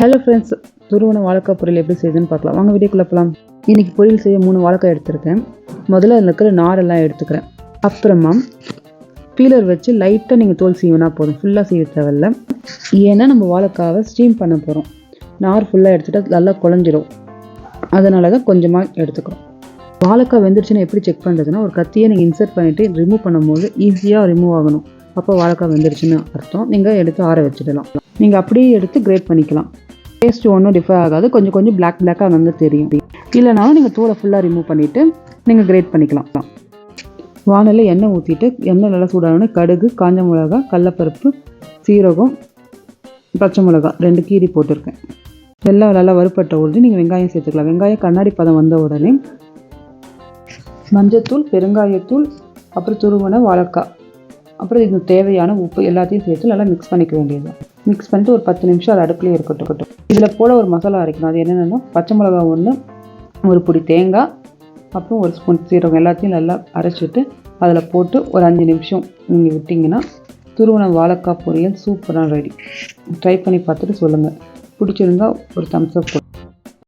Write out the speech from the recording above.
Hello friends துருவன வாழைக்காய் பொரியல் எப்படி செய்யுதுன்னு பார்க்கலாம். வாங்க வீடியோக்குள்ளே போகலாம் இன்றைக்கி பொரியல் செய்ய மூணு வாழைக்காய் எடுத்திருக்கேன். முதல்ல அதில் இருக்கிற நாரெல்லாம் எடுத்துக்கிறேன். அப்புறமா பீலர் வச்சு லைட்டாக நீங்கள் தோல் சீவினா போதும். ஃபுல்லாக சீவ தேவையில்ல. ஏன்னா நம்ம வாழைக்காவை ஸ்டீம் பண்ண போகிறோம் நார் ஃபுல்லாக எடுத்துகிட்டு நல்லா குழஞ்சிரும். அதனால தான் கொஞ்சமாக எடுத்துக்கிறோம். வாழைக்காய் வெந்துருச்சுன்னா எப்படி செக் பண்ணுறதுன்னா ஒரு கத்தியை நீங்கள் இன்சர்ட் பண்ணிவிட்டு ரிமூவ் பண்ணும்போது ஈஸியாக ரிமூவ் ஆகணும். அப்போ வாழைக்காய் வெந்துருச்சுன்னு அர்த்தம். நீங்கள் எடுத்து ஆற வச்சிடலாம். நீங்கள் அப்படியே எடுத்து கிரேட் பண்ணிக்கலாம். டேஸ்ட் ஒன்றும் டிஃபர் ஆகாது. கொஞ்சம் கொஞ்சம் பிளாக் பிளாக்காக அங்கங்கே தெரியும். இல்லைனாலும் நீங்கள் தூளை ஃபுல்லாக ரிமூவ் பண்ணிவிட்டு நீங்கள் கிரேட் பண்ணிக்கலாம். வானலில் எண்ணெய் ஊற்றிட்டு எண்ணெய் நல்லா சூடானோடனே கடுகு காஞ்ச மிளகா கடலப்பருப்பு சீரகம் பச்சை மிளகா ரெண்டு கீரி போட்டிருக்கேன். எல்லாம் நல்லா வறுப்பட்ட உடனே நீங்கள் வெங்காயம் சேர்த்துக்கலாம். வெங்காயம் கண்ணாடி பதம் வந்த உடனே மஞ்சத்தூள் பெருங்காயத்தூள் அப்புறம் துருவன வாழைக்காய். அப்புறம் இது தேவையான உப்பு எல்லாத்தையும் சேர்த்து நல்லா மிக்ஸ் பண்ணிக்க வேண்டியது மிக்ஸ் பண்ணிட்டு ஒரு பத்து நிமிஷம் அது அடுப்புலேயே இருக்கட்டும் இதில் போல் ஒரு மசாலா அரைக்கணும். அது என்னென்னா பச்சை மிளகா ஒன்று ஒரு பொடி தேங்காய் அப்புறம் ஒரு ஸ்பூன் சீரகம். எல்லாத்தையும் நல்லா அரைச்சிட்டு அதில் போட்டு ஒரு அஞ்சு நிமிஷம் நீங்கள் விட்டிங்கன்னா துருவன வாழைக்காய் பொரியல் சூப்பராக ரெடி ட்ரை பண்ணி பார்த்துட்டு சொல்லுங்கள் பிடிச்சிருந்தா ஒரு தம்ஸ் அப்